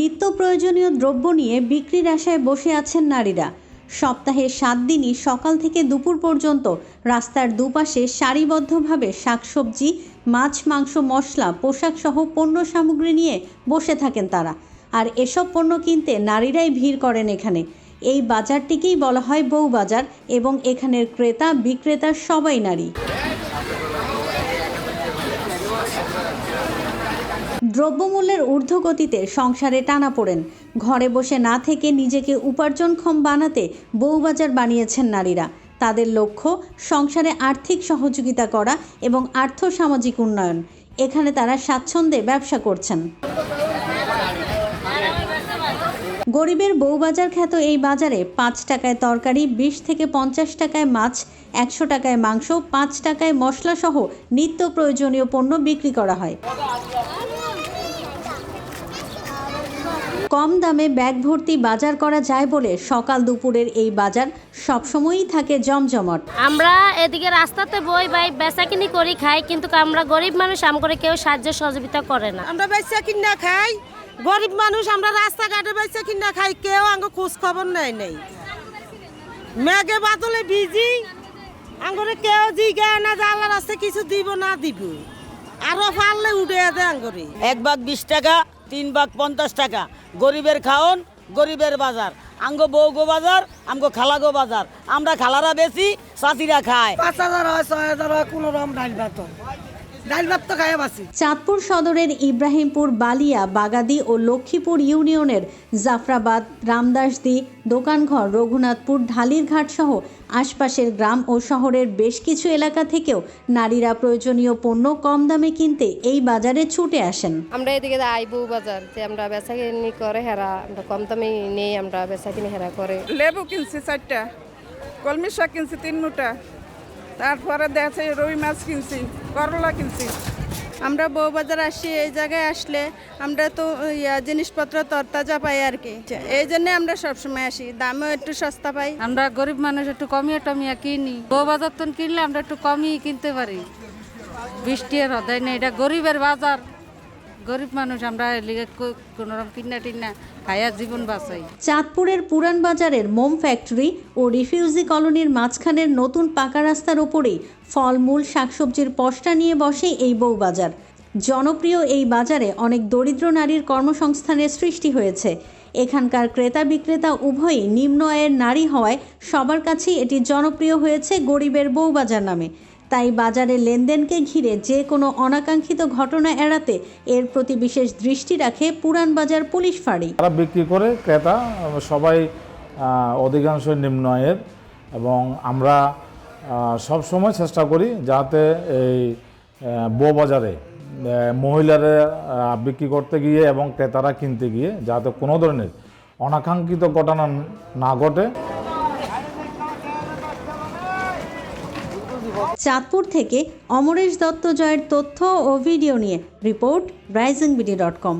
নিত্য প্রয়োজনীয় দ্রব্য নিয়ে বিক্রির আশায় বসে আছেন নারীরা। সপ্তাহে সাত দিনই সকাল থেকে দুপুর পর্যন্ত রাস্তার দুপাশে সারিবদ্ধভাবে শাকসবজি, মাছ, মাংস, মশলা পোশাক সহ পণ্য সামগ্রী নিয়ে বসে থাকেন তারা। আর এসব পণ্য কিনতে নারীরাই ভিড় করেন এখানে। এই বাজারটিকেই বলা হয় বউ বাজার এবং এখানের ক্রেতা বিক্রেতা সবাই নারী। দ্রব্যমূল্যের ঊর্ধ্বগতিতে সংসারে টানা পড়েন। ঘরে বসে না থেকে নিজেকে উপার্জনক্ষম বানাতে বউবাজার বানিয়েছেন নারীরা। তাদের লক্ষ্য, সংসারে আর্থিক সহযোগিতা করা এবং আর্থসামাজিক উন্নয়ন। এখানে তারা স্বাচ্ছন্দ্যে ব্যবসা করছেন। গরিবের বউবাজার খ্যাত এই বাজারে পাঁচ টাকায় তরকারি, বিশ থেকে পঞ্চাশ টাকায় মাছ, একশো টাকায় মাংস, পাঁচ টাকায় মশলা সহ নিত্য প্রয়োজনীয় পণ্য বিক্রি করা হয়। কম দামে ব্যাগ ভর্তি বাজার করা যায় বলে সকাল দুপুরের এই বাজার সবসময়ই থাকে জমজমট। আমরা এদিকে রাস্তাতে বই বাই বেচা কিনি করি খাই কিন্তু আমরা গরিব মানুষ আম করে কেউ সাহায্য সহযোগিতা করে না। আমরা বেচা কিনা খাই গরিব মানুষ আমরা রাস্তাঘাটে বেচা কিনা খাই কেউ আঙ্গ খোঁজ খবর নেই। নেই মেঘে বাদলে ভিজি আঙ্গরে কেউ জিগা না যে আল্লাহ রাস্তায় কিছু দিব না দিব। আরও পারলে উঠে দে করি এক ভাগ বিশ টাকা তিন ভাগ পঞ্চাশ টাকা। গরিবের খাওন গরিবের বাজার। আঙ্গো বউগো বাজার আমগো খালাগো বাজার। আমরা খালারা বেশি চাষিরা খায়। পাঁচ হাজার হয় ছয় হাজার হয় কোনো রকম ডাইল ভাত চাঁদপুর সদরের ইব্রাহিমপুর বালিয়া বাগাদি ও লক্ষ্মীপুর ইউনিয়নের জাফরাবাদ রামদাসদি দোকানঘর রঘুনাথপুর ঢালিরঘাট সহ আশপাশের গ্রাম ও শহরের বেশ কিছু এলাকা থেকেও নারীরা প্রয়োজনীয় পণ্য কম দামে কিনতে এই বাজারে ছুটে আসেন। আমরা এদিকে আই বউ বাজার যে আমরা বেচা কিনি করে হেরা আমরা কম দামে নেই আমরা বেচা কিনি হেরা করে। লেবু কিনছি চারটা কলমি শাক কিনছি তিন মুটা তারপরে দেখছে রুই মাছ কিনছি। করলা কিনছি। আমরা বউবাজার আসি এই জায়গায় আসলে আমরা তো ইয়া জিনিসপত্র তরতাজা পাই আর কি। এই জন্য আমরা সবসময় আসি দামও একটু সস্তা পাই। আমরা গরিব মানুষ একটু কমিয়ে টমিয়ে কিনি। বউ বাজার তো কিনলে আমরা একটু কমই কিনতে পারি। বৃষ্টি আর হদায় না? এটা গরিবের বাজার। গরিব মানুষ, আমরা লিগে কোনো রকম কিনা টিনা খায়া জীবন বাঁচাই। চাঁদপুরের পুরান বাজারের মোম ফ্যাক্টরি ও রিফিউজি কলোনির মাঝখানের নতুন পাকা রাস্তার ওপরেই ফলমূল, শাকসবজির পসরা নিয়ে বসে এই বউ বাজার। জনপ্রিয় এই বাজারে অনেক দরিদ্র নারীর কর্মসংস্থানের সৃষ্টি হয়েছে। এখানকার ক্রেতা বিক্রেতা উভয়ই নিম্ন আয়ের নারী হওয়ায় সবার কাছেই এটি জনপ্রিয় হয়েছে গরিবের বউবাজার নামে। তাই বাজারে লেনদেনকে ঘিরে যে কোনো অনাকাঙ্ক্ষিত ঘটনা এড়াতে এর প্রতি বিশেষ দৃষ্টি রাখে পুরান বাজার পুলিশ ফাঁড়ি। তারা বিক্রি করে, ক্রেতা সবাই অধিকাংশ নিম্ন আয়ের এবং আমরা সব সময় চেষ্টা করি যাতে এই বাজারে মহিলারা বিক্রি করতে গিয়ে এবং ক্রেতারা কিনতে গিয়ে যাতে কোনো ধরনের অনাকাঙ্ক্ষিত ঘটনা না ঘটে। চাঁদপুর থেকে অমরেশ দত্ত জয়ের তথ্য ও ভিডিও নিয়ে report rising BD dot com.